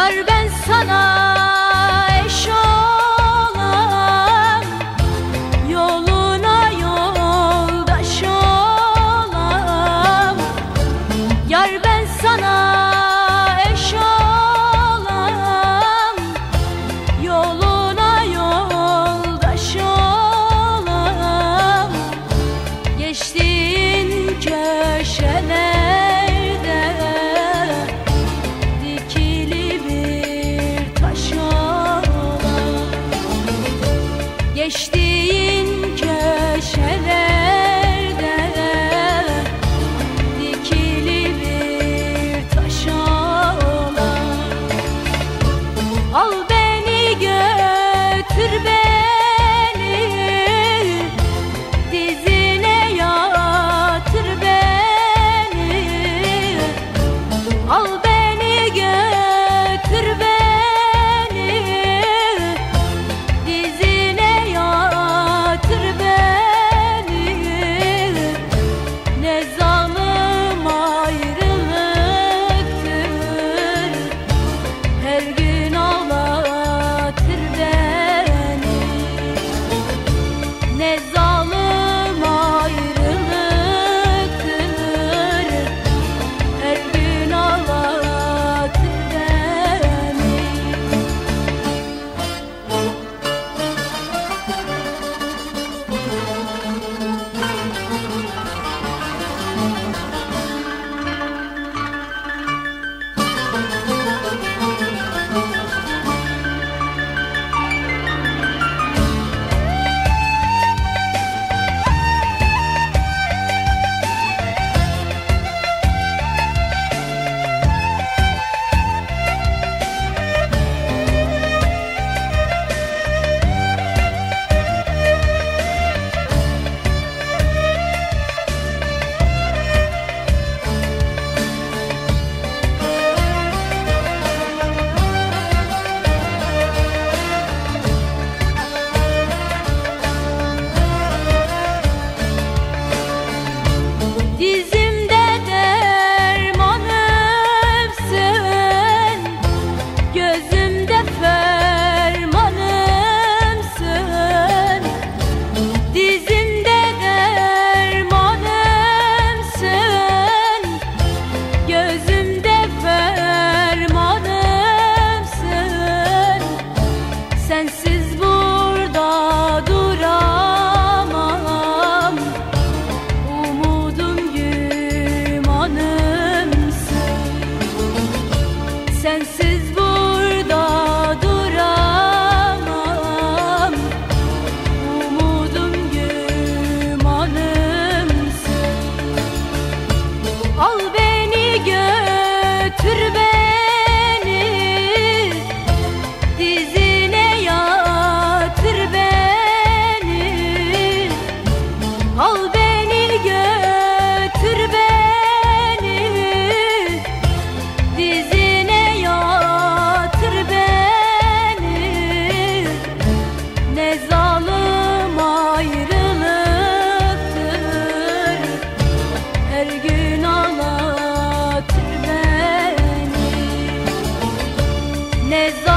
Yar ben sana dizine yatır beni. Al beni götür beni. Dizine yatır beni. Ne zalim ayrılıktır. Her gün ağlatır beni. Ne zalim